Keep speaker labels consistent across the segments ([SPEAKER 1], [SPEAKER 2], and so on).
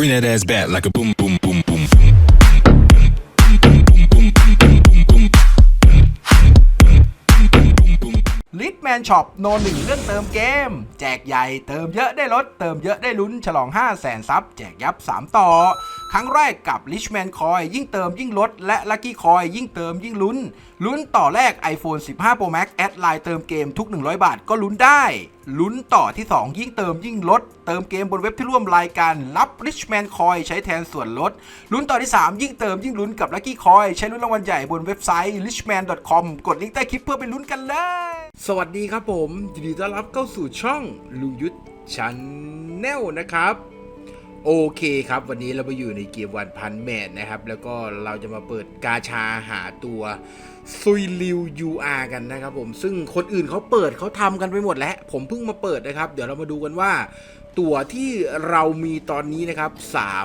[SPEAKER 1] Bring that ass back like a boom, boom, boom, boom.
[SPEAKER 2] ลิทแมนช็อปโนหนึ่งเรื่องเติมเกม แจกใหญ่เติมเยอะได้ลด เติมเยอะได้ลุ้น ฉลอง 5 0 0 0 0นซับแจกยับ 3 ต่อ ครั้งแรกกับ Richman Coin ยิ่งเติมยิ่งลด และ Lucky Coin ยิ่งเติมยิ่งลุ้น ลุ้นต่อแรก iPhone 15 Pro Max แอดไลน์เติมเกมทุก 100 บาทก็ลุ้นได้ ลุ้นต่อที่ 2 ยิ่งเติมยิ่งลด เติมเกมบนเว็บที่ร่วมรายการรับ Richman Coin ใช้แทนส่วนลด ลุ้นต่อที่ 3 ยิ่งเติมยิ่งลุ้นกับ Lucky Coin ใช้ลุ้นรางวัลใหญ่บนเว็บไซต์ richman.com กดลิงก์ใต้คลิปเพื่อไปลุ้นกันเลย สวัสดีครับผมยินดีต้อนรับเข้าสู่ช่องลุงยุทธชันแนลนะครับ โอเคครับวันนี้เราไปอยู่ในเกมวันพันแมทนะครับ แล้วก็เราจะมาเปิดกาชาหาตัวซุยลิวยูอากันนะครับผมซึ่งคนอื่นเขาเปิดเขาทำกันไปหมดแล้ว ผมเพิ่งมาเปิดนะครับ เดี๋ยวเรามาดูกันว่า ตัวที่เรามีตอนนี้นะครับ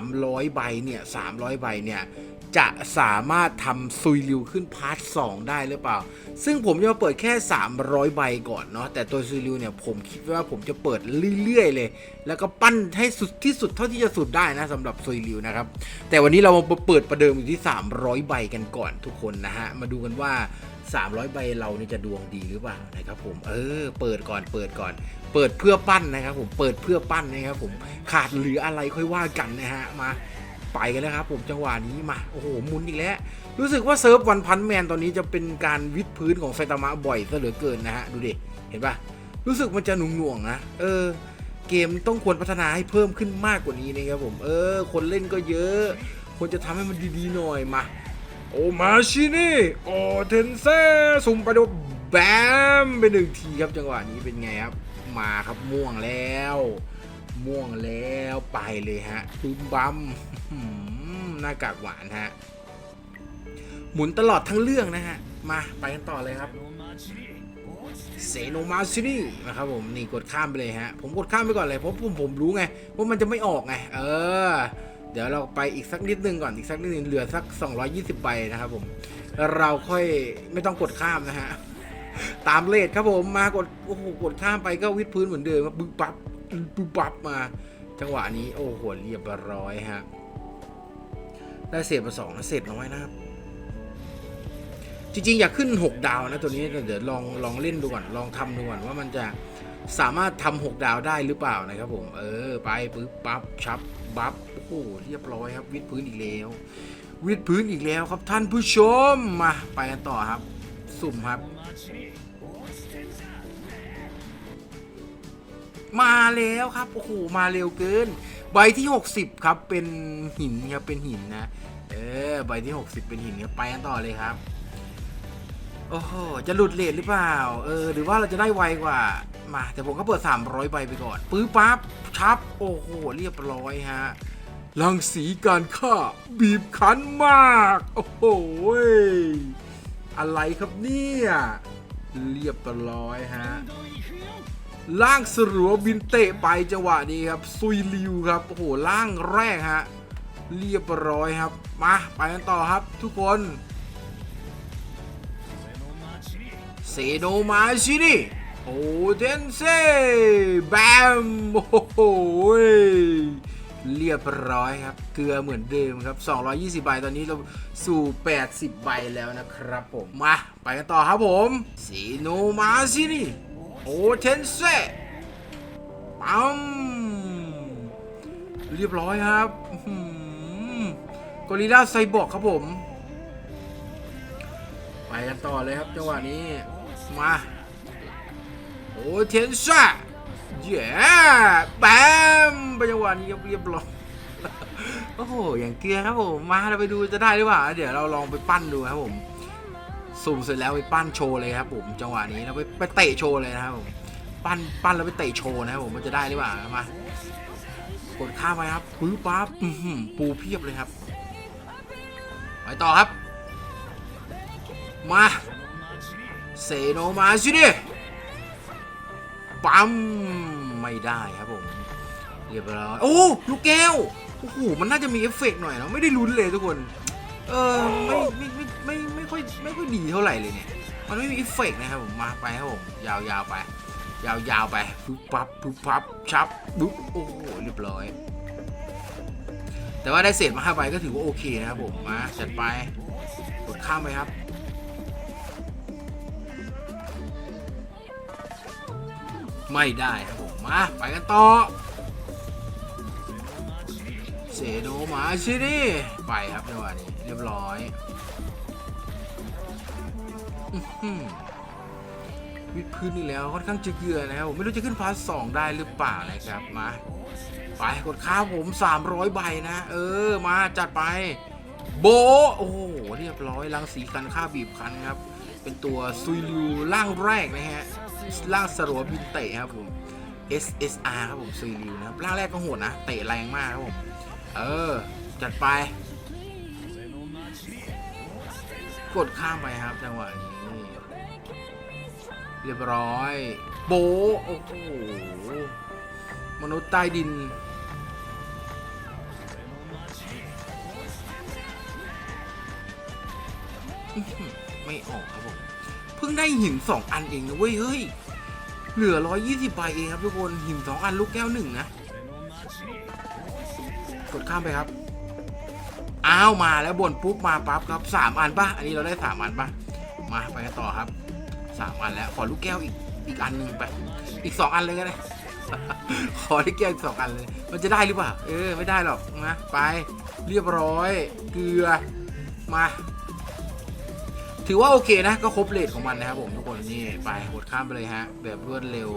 [SPEAKER 2] 300 ใบเนี่ย300 ใบเนี่ย จะสามารถทำซุยริวขึ้นพาร์ท 2 ได้หรือเปล่า ซึ่งผมจะมาเปิดแค่ 300 ใบก่อนเนาะแต่ตัวซุยริวเนี่ยผมคิดว่าผมจะเปิดเรื่อยๆเลย แล้วก็ปั้นให้สุดที่สุดเท่าที่จะสุดได้นะสำหรับซุยริวนะครับ แต่วันนี้เรามาเปิดประเดิมอยู่ที่ 300 ใบกันก่อนทุกคนนะฮะ มาดูกันว่า 300 ใบเรานี่จะดวงดีหรือเปล่านะครับผมเออเปิดก่อนเปิดก่อน เปิดเพื่อปั้นนะครับผมเปิดเพื่อปั้นนะครับผมขาดเหลืออะไรค่อยว่ากันนะฮะมา ไปกันแล้วครับผมจังหวะนี้มาโอ้โหหมุนอีกแล้ว รู้สึกว่าเซิร์ฟวันพันแมนตอนนี้จะเป็นการวิดพื้นของไซตามะบ่อยซะเหลือเกินนะฮะดูดิเห็นปะรู้สึกมันจะหนุ่งหน่วงๆนะเออ เกมต้องควรพัฒนาให้เพิ่มขึ้นมากกว่านี้นะครับผมเออ คนเล่นก็เยอะควรจะทำให้มันดีๆหน่อยมาโอมาชินี่โอเทนเซ่สุ่มไปดูแบมไปหนึ่งทีครับจังหวะนี้เป็นไงครับ มาครับม่วงแล้ว ม่วงแล้วไปเลยฮะบึมบัมหน้ากากหวานฮะ หมุนตลอดทั้งเรื่องนะฮะ มาไปกันต่อเลยครับเซโนมาซินี่นะครับผมนี่กดข้ามไปเลยฮะ ผมกดข้ามไปก่อนเลยเพราะผมผมรู้ไงว่ามันจะไม่ออกไง เออ เดี๋ยวเราไปอีกสักนิดนึงก่อนอีกสักนิดนึงเหลือสัก 220ใบนะครับผมแล้วเราค่อยไม่ต้องกดข้ามนะฮะตามเลทครับผมมากดโอ้โหกดข้ามไปก็วิดพื้นเหมือนเดิมครับบึ๊บ ปั๊บปั๊บมา จังหวะนี้โอ้โหเรียบร้อยฮะ ได้เศษมาสองเศษน้อยนะครับ จริงๆ อยากขึ้น 6 ดาวนะตัวนี้เดี๋ยวลองลองเล่นดูก่อน ลองทำดูก่อนว่ามันจะสามารถทำ6ดาวได้หรือเปล่านะครับผม เออ ไปปึ๊บปั๊บชับบับโอ้โหเรียบร้อยครับ วิดพื้นอีกแล้ว วิดพื้นอีกแล้วครับท่านผู้ชมมาไปกันต่อครับ สุ่มครับ มาแล้วครับโอ้โหมาเร็วเกิน ใบที่ 60 ครับเป็นหินครับเป็นหินนะเออใบที่ 60 เป็นหินครับไปกันต่อเลยครับโอ้โหจะหลุดเลทหรือเปล่าเออหรือว่าเราจะได้ไวกว่ามาแต่ผมก็เปิด 300 ใบไปก่อนปื้อปั๊บชับโอ้โหเรียบร้อยฮะลังสีการฆ่าบีบคั้นมาก โอ้โหยอะไรครับเนี่ย เรียบร้อยฮะ ล่างสรัวบินเตะไปจังหวะนี้ครับซุยลิวครับโอ้โหล่างแรกฮะเรียบร้อยครับมาไปกันต่อครับทุกคนเซโนมาชินี่โอเทนเซ่แบมโอ้โหเรียบร้อยครับ เกลือเหมือนเดิมครับ 220 ใบตอนนี้เราสู่ 80 ใบแล้วนะครับผม มา ไปกันต่อครับผมเซโนมาชินี่ โอเทนเซ่ปั๊มเรียบร้อยครับกอริลลาไซบอร์กครับผม ไปกันต่อเลยครับจังหวะนี้ มาโอ้เทียนซ่าเย้แบมไปจังหวะนี้เรียบร้อยโอ้โห อย่างเกลือครับผม มาเราไปดูจะได้หรือเปล่า เดี๋ยวเราลองไปปั้นดูครับผม สุ่มเสร็จแล้วไปปั้นโชว์เลยครับผมจังหวะนี้เราไปไปเตะโชว์เลยนะครับผมปั้นปั้นแล้วไปเตะโชว์นะครับผมมันจะได้หรือเปล่ามากดข้ามไปครับปื้อปั๊บปูเพียบเลยครับไปต่อครับ มาเซโนมาสิดิปั๊มไม่ได้ครับผมเรียบร้อยโอ้ลูกแก้วโอ้โหมันน่าจะมีเอฟเฟกต์หน่อยนะไม่ได้ลุ้นเลยทุกคน เออไม่ไม่ไม่ไม่ ไม่ค่อยดีเท่าไหร่เลยเนี่ย มันไม่มีเอฟเฟกต์นะครับผมมาไปครับผมยาวๆไป ยาวๆไปปุ๊บปั๊บปุ๊บปั๊บชับปุ๊บโอ้โหเรียบร้อย แต่ว่าได้เศษมาห้าใบก็ถือว่าโอเคนะครับผมมาจัดไปกดข้ามไปครับไม่ได้ครับผมมาไปกันต่อเซโดมาชินี่ไปครับจังหวะนี้เรียบร้อย วิดพื้นนี่แล้วค่อนข้างจะเกลือนะครับไม่รู้จะขึ้นพาสสองได้หรือเปล่านะครับมาไปกดข้าวผม 300 ใบนะ เออ มาจัดไป โบ โอ้โห เรียบร้อยรังสีคันค่าบีบคันครับ เป็นตัวซุยลิวร่างแรกนะฮะร่างสรัวบินเตะครับผม SSR ครับผมซุยลิวนะครับร่างแรกก็โหดนะ เตะแรงมากครับผม เออ จัดไป กดข้ามไปครับ จังหวะนี้ เรียบร้อย โบโอ้โหมนุษย์ใต้ดิน ไม่ออกครับผม เพิ่งได้หินสองอันเองนะเว้ย เฮ้ย เหลือ120ใบเองครับทุกคน หินสองอันลูกแก้วหนึ่งนะ กดข้ามไปครับ อ้าวมาแล้วบนปุ๊บมาปั๊บครับสามอันปะอันนี้เราได้สามอันปะมาไปกันต่อครับสามอันแล้วขอลูกแก้วอีกอีกอันหนึ่งไปอีกสองอันเลยก็ได้ขอลูกแก้วอีกสองอันเลย มันจะได้หรือเปล่าเออไม่ได้หรอกนะไปเรียบร้อยเกลือมา ถือว่าโอเคนะ ก็ครบเลทของมันนะครับผมทุกคนนี่ไปกดข้ามไปเลยฮะ แบบรวดเร็ว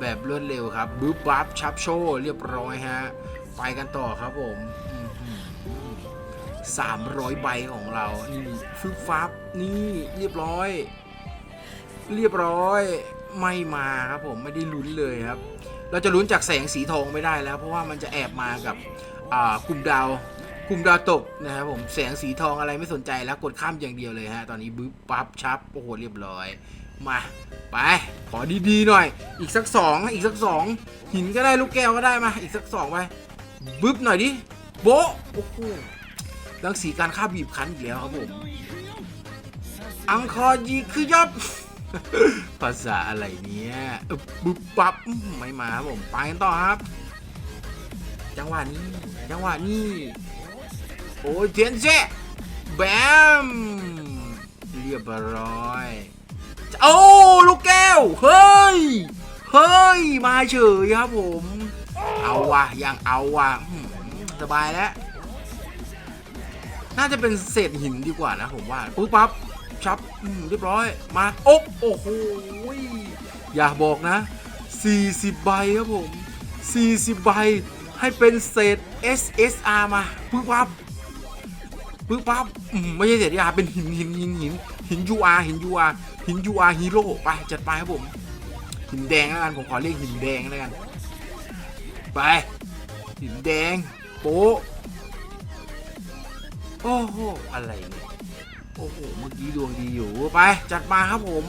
[SPEAKER 2] แบบรวดเร็วครับบึ๊บบับชับโชว์เรียบร้อยฮะไปกันต่อครับผม สามร้อยใบของเรา นี่ฟึบฟับ นี่เรียบร้อย เรียบร้อย ไม่มาครับผม ไม่ได้ลุ้นเลยครับ เราจะลุ้นจากแสงสีทองไม่ได้แล้ว เพราะว่ามันจะแอบมากับอ่ากลุ่มดาว กลุ่มดาวตกนะครับผม แสงสีทองอะไรไม่สนใจแล้วกดข้ามอย่างเดียวเลยฮะ ตอนนี้บึ๊บปั๊บชับ โอ้โห เรียบร้อย มา ไป ขอดีๆหน่อย อีกสักสองอีกสักสองหินก็ได้ลูกแก้วก็ได้มา อีกสักสองไป บึ๊บหน่อยดิ โบะโอ้โห รังสีการฆ่าบีบคั้นอีกแล้วครับผม อังคอร์ยีคือยับ ภาษาอะไรเนี่ยบบึ๊บปับไม่มาครับผม ไปกันต่อครับ จังหวะนี้ จังหวะนี้ โอ้ยเทียนเจ๊แบม เรียบร้อย โอ้ลูกแก้ว เฮ้ย เฮ้ย มาเฉยครับผม เอาว่ะยังเอาว่ะสบายแล้ว น่าจะเป็นเศษหินดีกว่านะผมว่าปุ๊บปั๊บชับอืมเรียบร้อยมาโอ๊ะโอ้โหอย่าบอกนะ 40 ใบครับผม 40 ใบให้เป็นเศษ SSR มาปุ๊บปั๊บปุ๊บปั๊บอืมไม่ใช่เศษ SR เป็นหินหินหินหินหิน UR หิน UR หิน UR ฮีโร่ไปจัดไปครับผม หินแดงแล้วกันผมขอเรียกหินแดงแล้วกัน ไป หินแดง โป๊ะ โอ้โห อะไรเนี่ย โอ้โห เมื่อกี้ดวงดีอยู่ ไป จัดมาครับผม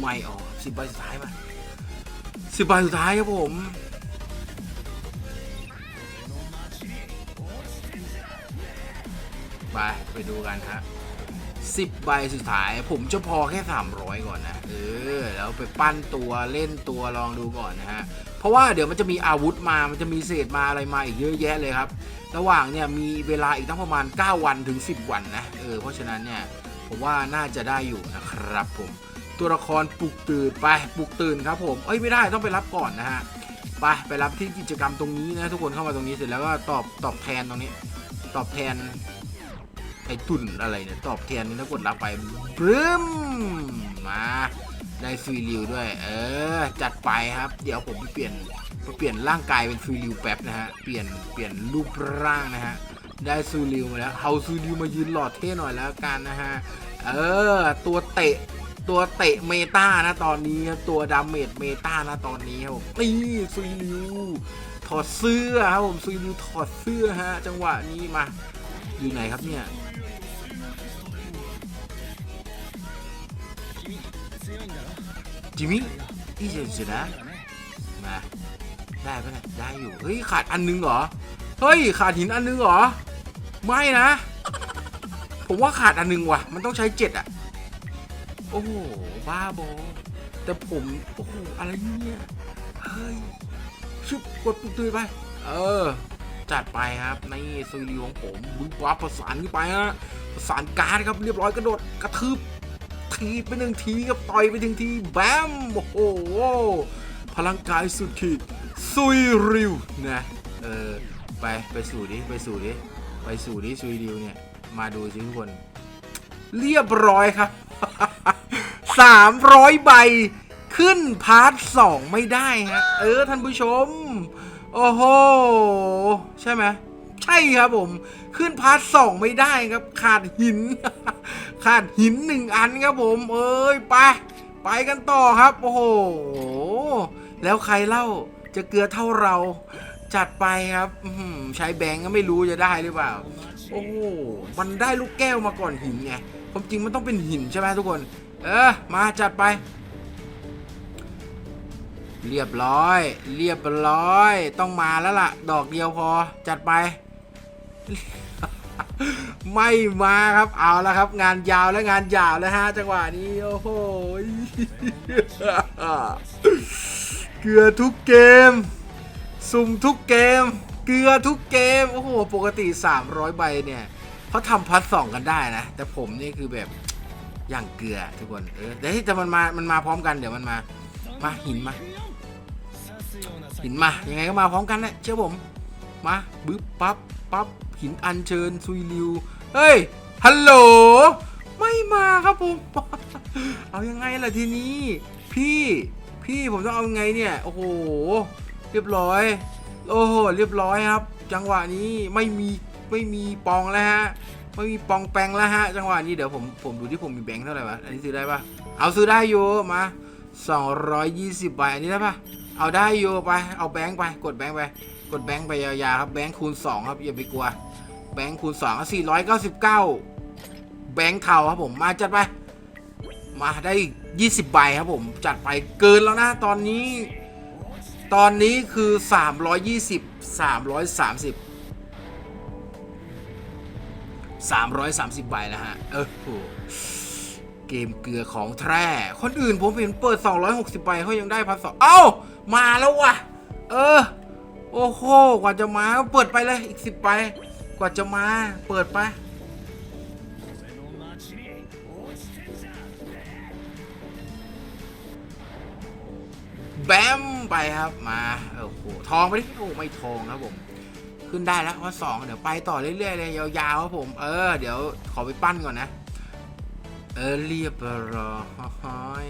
[SPEAKER 2] ไม่ออกสิบใบสุดท้ายมาสิบใบสุดท้ายครับผมไปไปดูกันฮะสิบใบสุดท้ายผมจะพอแค่ 300 ก่อนนะ เออแล้วไปปั้นตัวเล่นตัวลองดูก่อนนะฮะเพราะว่าเดี๋ยวมันจะมีอาวุธมามันจะมีเศษมาอะไรมาอีกเยอะแยะเลยครับ ระหว่างเนี่ยมีเวลาอีกตั้งประมาณ 9 วันถึง 10 วันนะเออเพราะฉะนั้นเนี่ยผมว่าน่าจะได้อยู่นะครับผม ตัวละครปลุกตื่นไปปลุกตื่นครับผมเอ้ยไม่ได้ต้องไปรับก่อนนะฮะไปไปรับที่กิจกรรมตรงนี้นะทุกคนเข้ามาตรงนี้เสร็จแล้วก็ตอบตอบแทนตรงนี้ ตอบแทนไอ้ตุ่นอะไรเนี่ยตอบแทนนี่ถ้ากดรับไปบรึม มาได้ฟรีริวด้วย เออ จัดไปครับ เดี๋ยวผมไปเปลี่ยนเปลี่ยนร่างกายเป็นฟรีริวแป๊บนะฮะ เปลี่ยนเปลี่ยนรูปร่างนะฮะ ได้ซูริวมาแล้วเอาซูริวมายืนหลอดเท่หน่อยแล้วกันนะฮะ เออ ตัวเตะตัวเตะเมตานะตอนนี้ครับตัวดาเมจเมตานะตอนนี้ครับผมนี่ซูริวถอดเสื้อครับผมซูริวถอดเสื้อฮะ จังหวะนี้มา อยู่ไหนครับเนี่ย จิมมี่ที่เฉยๆนะมาได้ปะเนี่ยได้อยู่เฮ้ยขาดอันนึงเหรอเฮ้ยขาดหินอันนึงเหรอไม่นะ ผมว่าขาดอันนึงว่ะ มันต้องใช้เจ็ดอะโอ้โหบ้าบอแต่ผมโอ้โหอะไรเนี่ยเฮ้ยชึบกดปุ่มตื่นไป เออ จัดไปครับในซีรีส์ของผมบึ้งปั๊บประสานขึ้นไปฮะประสานการดครับเรียบร้อยกระโดดกระทืบ ทีไปหนึ่งทีกับต่อยไปถึงทีแบมโอ้โหพลังกายสุดขีดซุยริวนะเออไปไปสู่ดิไปสู่ดิไปสู่ดิซุยริวเนี่ยมาดูสิทุกคน เรียบร้อยครับสามร้อยใบขึ้นพาร์ทสองไม่ได้ฮะเออท่านผู้ชม โอ้โห ใช่ไหม ใช่ครับผม ขึ้นพาร์ทสองไม่ได้ครับ ขาดหิน ขาดหินหนึ่งอันครับผม เอ้ยไปไปกันต่อครับ โอ้โห แล้วใครเล่าจะเกลือเท่าเรา จัดไปครับใช้แบงก์ก็ไม่รู้จะได้หรือเปล่า โอ้โหมันได้ลูกแก้วมาก่อนหินไงความจริงมันต้องเป็นหินใช่ไหมทุกคน เออ มาจัดไป เรียบร้อย เรียบร้อย ต้องมาแล้วล่ะ ดอกเดียวพอ จัดไป ไม่มาครับเอาแล้วครับ งานยาวและงานยาวแล้วฮะจังหวะนี้โอ้โหเกลือทุกเกม สุ่มทุกเกม เกลือทุกเกมโอ้โหปกติ 300 ใบเนี่ยเขาทำพัดสองกันได้นะ แต่ผมนี่คือแบบอย่างเกลือทุกคนเออแต่ที่แต่มันมามันมาพร้อมกันเดี๋ยวมันมามาหินมาหินมายังไงก็มาพร้อมกันแหละเชื่อผมมาบึ๊บปั๊บปั๊บ หินอัญเชิญซุยริว เฮ้ย ฮัลโหล ไม่มาครับผม เอายังไงล่ะทีนี้ พี่พี่ผมต้องเอายังไงเนี่ย โอ้โห เรียบร้อย โอ้โห เรียบร้อยครับ จังหวะนี้ไม่มีไม่มีปองแล้วฮะ ไม่มีปองแปงแล้วฮะ จังหวะนี้เดี๋ยวผมผมดูที่ผมมีแบงค์เท่าไหร่วะ อันนี้ซื้อได้ปะเอาซื้อได้อยู่มา220ใบอันนี้ได้ปะเอาได้อยู่ไป เอาแบงค์ไป กดแบงค์ไป กดแบงค์ไปยาวๆครับแบงค์คูณ 2 ครับอย่าไปกลัว แบงค์คูณ2อะ499 แบงค์เทาครับผมมาจัดไป มาได้ 20 ใบครับผม จัดไปเกินแล้วนะตอนนี้ ตอนนี้คือ 320 330 330 ใบแล้วฮะ เออโหเกมเกลือของแท้ คนอื่นผมเห็นเปิด 260 ใบเขายังได้พันสองเอ้า มาแล้วว่ะ เออ โอ้โห กว่าจะมาเปิดไปเลยอีก10ใบกว่าจะมาเปิดไป แบมไปครับมาโอ้โหทองไปดิโอ้ไม่ทองครับผม ขึ้นได้แล้วว่าสองเดี๋ยวไปต่อเรื่อยๆเลยยาวๆครับผม เออ เดี๋ยวขอไปปั้นก่อนนะ เออเรียบร้อย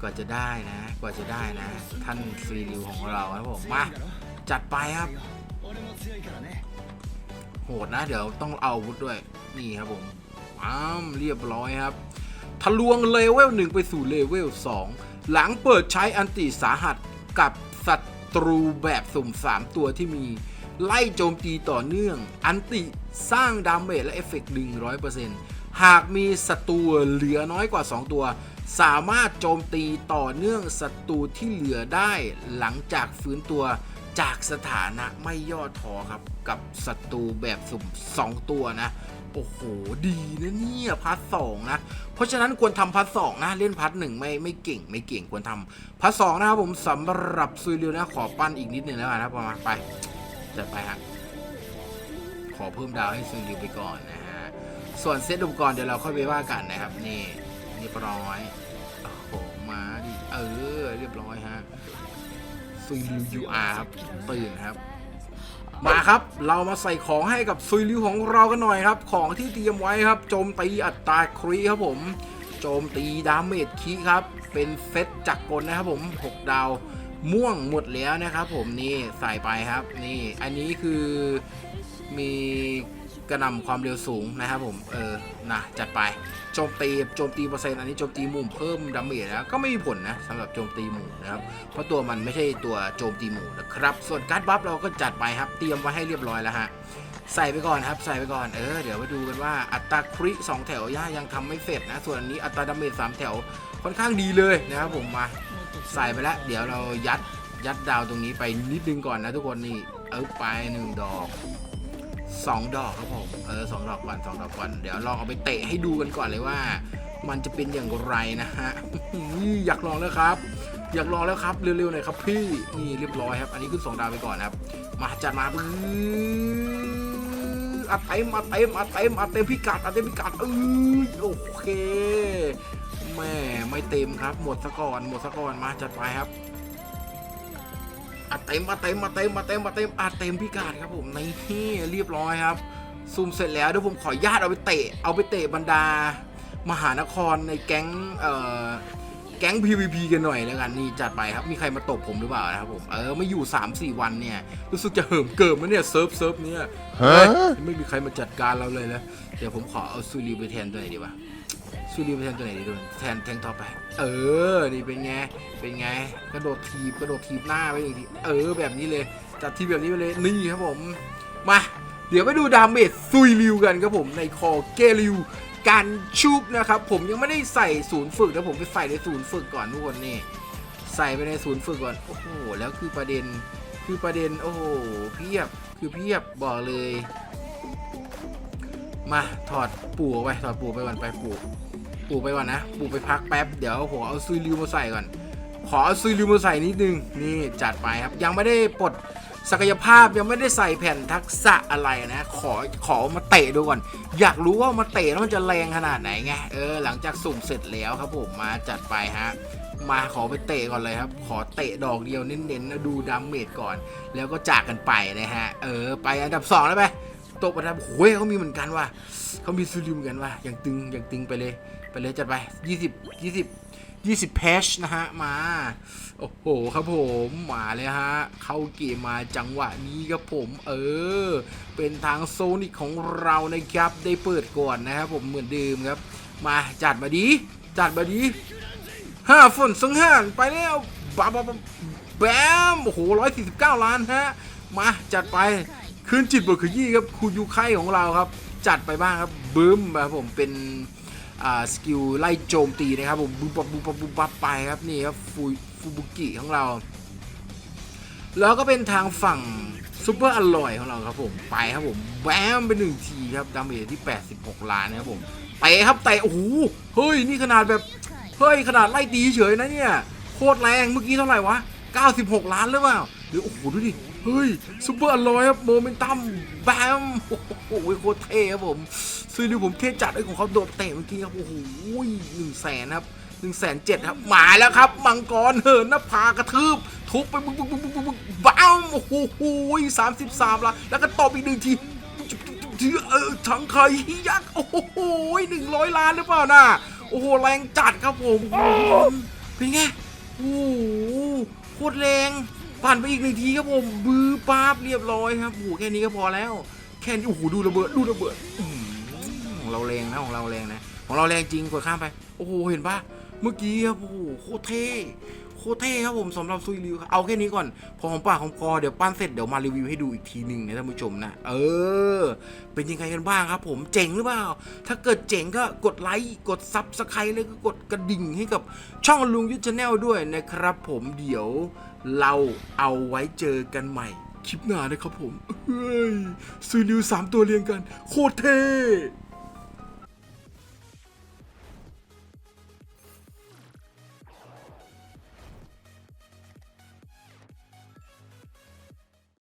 [SPEAKER 2] กว่าจะได้นะ กว่าจะได้นะ ท่านฟรีริวของเราครับผมมา จัดไปครับ โหดนะ เดี๋ยวต้องเอาอาวุธด้วย นี่ครับผมอ้ามเรียบร้อยครับ ทะลวงเลเวลหนึ่งไปสู่เลเวล2หลังเปิดใช้อันติสาหัสกับศัตรูแบบสุ่ม3ตัวที่มี ไล่โจมตีต่อเนื่อง อันติสร้างดาเมจและเอฟเฟกต์100%หากมีศัตรูเหลือน้อยกว่า 2 ตัว สามารถโจมตีต่อเนื่องศัตรูที่เหลือได้หลังจากฟื้นตัว จากสถานะไม่ย่อท้อครับ กับศัตรูแบบสุ่ม 2 ตัวนะ โอ้โห ดีนะเนี่ยพาร์ทสองนะ เพราะฉะนั้นควรทำพาร์ทสองนะ เล่นพาร์ทหนึ่งไม่ไม่เก่ง ไม่เก่งควรทำพาร์ทสองนะครับผมสำหรับซุยเรียวนะ ขอปั้นอีกนิดหนึ่งแล้วกันนะประมาณไปจัดไปฮะขอเพิ่มดาวให้ซุยเรียวไปก่อนนะฮะส่วนเซตอุปกรณ์เดี๋ยวเราค่อยไปว่ากันนะครับนี่เรียบร้อยโอ้โหมาดิเออเรียบร้อยฮะ ซุยเรียวยูอาร์ครับตื่นครับ มาครับเรามาใส่ของให้กับซุยลิวของเรากันหน่อยครับ ของที่เตรียมไว้ครับโจมตีอัตราครีครับผม โจมตีดาเมจคีครับ เป็นเซตจักรกลนะครับผม 6 ดาวม่วงหมดแล้วนะครับผมนี่ใส่ไปครับนี่อันนี้คือมี กระนำความเร็วสูงนะครับผม เออ นะ จัดไป โจมตี โจมตีเปอร์เซ็นต์ อันนี้โจมตีมุมเพิ่มดาเมจแล้วก็ไม่มีผลนะสำหรับโจมตีหมู่นะครับ เพราะตัวมันไม่ใช่ตัวโจมตีหมู่นะครับ ส่วนการ์ดบัฟเราก็จัดไปครับ เตรียมไว้ให้เรียบร้อยแล้วฮะ ใส่ไปก่อนครับ ใส่ไปก่อน เออ เดี๋ยวมาดูกันว่าอัตราคริสองแถวย่ายังทำไม่เสร็จนะ ส่วนอันนี้อัตราดาเมจสามแถวค่อนข้างดีเลยนะครับผม มา ใส่ไปแล้ว เดี๋ยวเรายัด ยัดดาวตรงนี้ไปนิดนึงก่อนนะทุกคนนี่ เออไปหนึ่งดอก สองดอกครับผมเออสองดอกก่อนสองดอกก่อนเดี๋ยวลองเอาไปเตะให้ดูกันก่อนเลยว่า มันจะเป็นอย่างไรนะฮะนี่อยากลองแล้วครับ อยากลองแล้วครับเร็วๆหน่อยครับพี่นี่เรียบร้อยครับ อันนี้ขึ้นสองดาวไปก่อนครับ มาจัดมาปื้อัดเต็มอัดเต็มอัดเต็มอัดเต็มพิกัดอัดเต็มพิกัดเออโอเคแม่ไม่เต็มครับ หมดซะก่อนหมดซะก่อนมาจัดไปครับ เต็มอัดเต็มอัดเต็มอัดเต็มอัดเต็มอัดเต็มพิกัดครับผมในที่เรียบร้อยครับซูมเสร็จแล้วเดี๋ยวผมขออนุญาตเอาไปเตะเอาไปเตะบรรดา มหานครในแก๊งเอ่อแก๊ง PVP กันหน่อยแล้วกันนี่จัดไปครับมีใครมาตบผมหรือเปล่านะครับผมเออไม่อยู่ 3-4 วันเนี่ย รู้สึกจะเหิมเกิมแล้วเนี่ยเซิร์ฟเซิร์ฟเนี่ยเฮ้ยไม่มีใครมาจัดการเราเลยนะเดี๋ยวผมขอเอาซูรีไปแทนตัวไหนดีวะซูรีไปแทนตัวไหนดีดูแทนแทงท็อไป เออ นี่เป็นไง เป็นไง กระโดดทีบกระโดดทีบหน้าไปอย่างที เออ แบบนี้เลย จัดทีแบบนี้ไปเลย นี่ครับผม มา เดี๋ยวไปดูดาเมจซุยริวกันครับผมในคอเกริวการชุบนะครับ ผมยังไม่ได้ใส่ศูนย์ฝึกนะผมไปใส่ในศูนย์ฝึกก่อนทุกคนนี่ ใส่ไปในศูนย์ฝึกก่อน โอ้โห แล้วคือประเด็น คือประเด็น โอ้โห เพียบ คือเพียบ บอกเลย มา ถอดปู่ไป ถอดปู่ไปก่อนไปปู่ ปู่ไปก่อนนะ ปู่ไปพักแป๊บ เดี๋ยวผมเอาซุยริวมาใส่ก่อน ขอเอาซุยริวมาใส่นิดนึง นี่จัดไปครับ ยังไม่ได้ปลดศักยภาพยังไม่ได้ใส่แผ่นทักษะอะไรนะ ขอขอมาเตะดูก่อน อยากรู้ว่ามาเตะแล้วมันจะแรงขนาดไหนไง เออ หลังจากสุ่มเสร็จแล้วครับผม มาจัดไปฮะ มาขอไปเตะก่อนเลยครับ ขอเตะดอกเดียวเน้นๆนะดูดาเมจก่อน แล้วก็จากกันไปนะฮะ เออ ไปอันดับ2แล้วไปตกอันดับโอ้ยเขามีเหมือนกันว่ะเขามีซูริมเหมือนกันว่ะอย่างตึงอย่างตึงไปเลย ไปเลยจัดไป 20 20 20 เพชนะฮะ มา โอ้โห ครับผมมาเลยฮะ เข้าเกมมาจังหวะนี้ครับผม เออ เป็นทางโซนิกของเรานะครับ ได้เปิดก่อนนะครับผมเหมือนเดิมครับ มาจัดมาดี จัดมาดีห้าฝนสังหารไปแล้วบ้าบ้าบแบมโอ้โหร้อยสี่สิบเก้าล้านฮะ มาจัดไปคืนจิตบทขยี้ครับคุณยูไคของเราครับ จัดไปบ้างครับบึ้มครับผมเป็น สกิลไล่โจมตีนะครับผมบุบบับบุบบับบุบบับไปครับนี่ครับฟูฟูบุกิของเรา แล้วก็เป็นทางฝั่งซูเปอร์อร่อยของเราครับผมไปครับผมแบมไปหนึ่งทีครับดาเมจที่ 86 ล้านนะครับผมไปครับแต่โอ้โหเฮ้ยนี่ขนาดแบบเฮ้ยขนาดไล่ตีเฉยนะเนี่ยโคตรแรงเมื่อกี้เท่าไหร่วะ 96 ล้านหรือเปล่า หรือโอ้โหดูดิ เฮ้ยซูเปอร์อลอยครับโมเมนตัมแบมโอ้โหโคตรเท่ครับผมซื้อดูผมเท่จัดไอ้ของเขาโดดเตะเมื่อกี้ครับโอ้โหหนึ่งแสนครับหนึ่งแสนเจ็ดครับมาแล้วครับ มังกรเหินน้ากระทืบ ทุบไปบึ้งบึ้งบึ้งบึ้งบึ้งบึ้งบ้ามโอ้โหสามสิบสามล้านแล้วก็ตบอีกหนึ่งทีเออทั้งไข่ยักษ์โอ้โหหนึ่งร้อยล้านหรือเปล่าน่ะโอ้โหแรงจัดครับผมโอ้โหเป็นไงโอ้โหโคตรแรง ผ่านไปอีกหนึ่งทีครับผมบือป้าบเรียบร้อยครับโอ้โหแค่นี้ก็พอแล้ว แค่นี้โอ้โหดูระเบิดดูระเบิดของเราแรงนะของเราแรงนะ ของเราแรงจริงกดข้ามไป โอ้โหเห็นปะเมื่อกี้ครับโอ้โหโคตรเท่ คตรเท่ครับผมสำหรับซุยริวครับเอาแค่นี้ก่อนพอของปากของคอเดี๋ยวปั้นเสร็จเดี๋ยวมารีวิวให้ดูอีกทีหนึ่งนะท่านผู้ชมนะ เออ เป็นยังไงกันบ้างครับ ผมเจ๋งหรือเปล่า ถ้าเกิดเจ๋งก็กดไลค์กดซับสไครต์แล้วก็กดกระดิ่งให้กับช่องลุงยุทธชาแนลด้วยนะครับ ผมเดี๋ยวเราเอาไว้เจอกันใหม่คลิปหน้านะครับผมเฮ้ยซุยริวสามตัวเรียงกัน โคตรเท่